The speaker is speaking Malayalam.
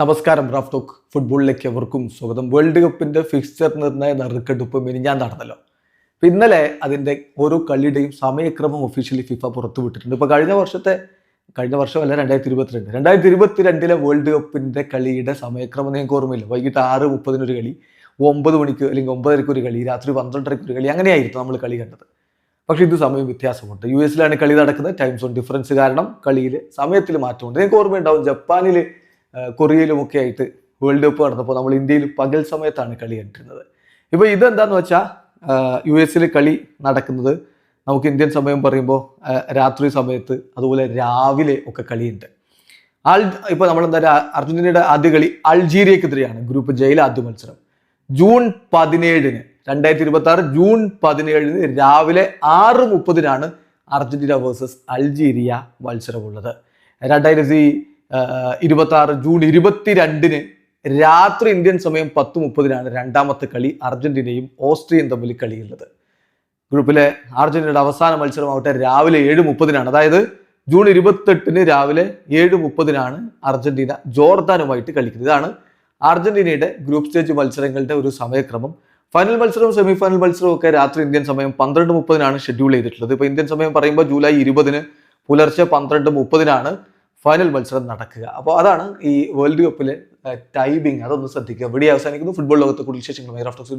നമസ്കാരം റാഫ് ടോക്ക് ഫുട്ബോളിലേക്ക് എവർക്കും സ്വാഗതം. വേൾഡ് കപ്പിന്റെ ഫിക്സ്ചർ നിർണയ നറുക്കെടുപ്പ് മിനിഞ്ഞാൻ നടന്നല്ലോ. ഇന്നലെ അതിന്റെ ഓരോ കളിയുടെയും സമയക്രമം ഒഫീഷ്യലി ഫിഫ പുറത്തുവിട്ടിട്ടുണ്ട്. ഇപ്പൊ കഴിഞ്ഞ വർഷത്തെ കഴിഞ്ഞ വർഷമല്ല രണ്ടായിരത്തി ഇരുപത്തിരണ്ട് രണ്ടായിരത്തി ഇരുപത്തിരണ്ടിലെ വേൾഡ് കപ്പിന്റെ കളിയുടെ സമയക്രമം നിങ്ങൾക്ക് ഓർമ്മയില്ല? വൈകിട്ട് ആറ് മുപ്പതിനൊരു കളി ഒമ്പത് മണിക്ക് അല്ലെങ്കിൽ ഒമ്പതരയ്ക്ക് ഒരു കളി രാത്രി പന്ത്രണ്ടരയ്ക്ക് ഒരു കളി അങ്ങനെയായിരുന്നു നമ്മൾ കളി കണ്ടത്. പക്ഷെ ഇത് സമയം വ്യത്യാസമുണ്ട്. യു എസിലാണ് കളി നടക്കുന്നത്. ടൈം സോൺ ഡിഫറൻസ് കാരണം കളിയിൽ സമയത്തിൽ മാറ്റമുണ്ട്. നിങ്ങൾക്ക് ഓർമ്മയുണ്ടാവും ജപ്പാനിൽ കൊറിയയിലും ഒക്കെ ആയിട്ട് വേൾഡ് കപ്പ് നടന്നപ്പോൾ നമ്മൾ ഇന്ത്യയിൽ പകൽ സമയത്താണ് കളി കണ്ടിരുന്നത്. ഇപ്പോൾ ഇതെന്താന്ന് വെച്ചാൽ യു എസിൽ കളി നടക്കുന്നത് നമുക്ക് ഇന്ത്യൻ സമയം പറയുമ്പോൾ രാത്രി സമയത്ത് അതുപോലെ രാവിലെ ഒക്കെ കളിയുണ്ട്. ആൾ ഇപ്പോൾ നമ്മളെന്താ അർജന്റീനയുടെ ആദ്യ കളി അൾജീരിയക്കെതിരെയാണ് ഗ്രൂപ്പ് ജയിലെ ആദ്യ മത്സരം. ജൂൺ പതിനേഴിന് രണ്ടായിരത്തി ഇരുപത്തി ആറ് ജൂൺ പതിനേഴിന് രാവിലെ ആറ് മുപ്പതിനാണ് അർജന്റീന വേഴ്സസ് അൾജീരിയ മത്സരമുള്ളത്. രണ്ടായിരത്തി ഇരുപത്തി ആറ് ജൂൺ ഇരുപത്തിരണ്ടിന് രാത്രി ഇന്ത്യൻ സമയം പത്ത് മുപ്പതിനാണ് രണ്ടാമത്തെ കളി അർജന്റീനയും ഓസ്ട്രിയയും തമ്മിൽ കളിയുള്ളത്. ഗ്രൂപ്പിലെ അർജന്റീനയുടെ അവസാന മത്സരമാവട്ടെ രാവിലെ ഏഴ് മുപ്പതിനാണ്. അതായത് ജൂൺ ഇരുപത്തെട്ടിന് രാവിലെ ഏഴ് മുപ്പതിനാണ് അർജന്റീന ജോർദാനുമായിട്ട് കളിക്കുന്നത്. ഇതാണ് അർജന്റീനയുടെ ഗ്രൂപ്പ് സ്റ്റേജ് മത്സരങ്ങളുടെ ഒരു സമയക്രമം. ഫൈനൽ മത്സരവും സെമി ഫൈനൽ മത്സരവും ഒക്കെ രാത്രി ഇന്ത്യൻ സമയം പന്ത്രണ്ട് മുപ്പതിനാണ് ഷെഡ്യൂൾ ചെയ്തിട്ടുള്ളത്. ഇപ്പോൾ ഇന്ത്യൻ സമയം പറയുമ്പോൾ ജൂലൈ ഇരുപതിന് പുലർച്ചെ പന്ത്രണ്ട് മുപ്പതിനാണ് ഫൈനൽ മത്സരം നടക്കുക. അപ്പോൾ അതാണ് ഈ വേൾഡ് കപ്പിലെ ടൈമിംഗ് അതൊന്ന് ശ്രദ്ധിക്കുക. ഇവിടെ അവസാനിക്കുന്നു. ഫുട്ബോൾ ലോകത്തെ കൂടുതൽ വിശേഷങ്ങളുമായി റഫ്റ്റോക്സ്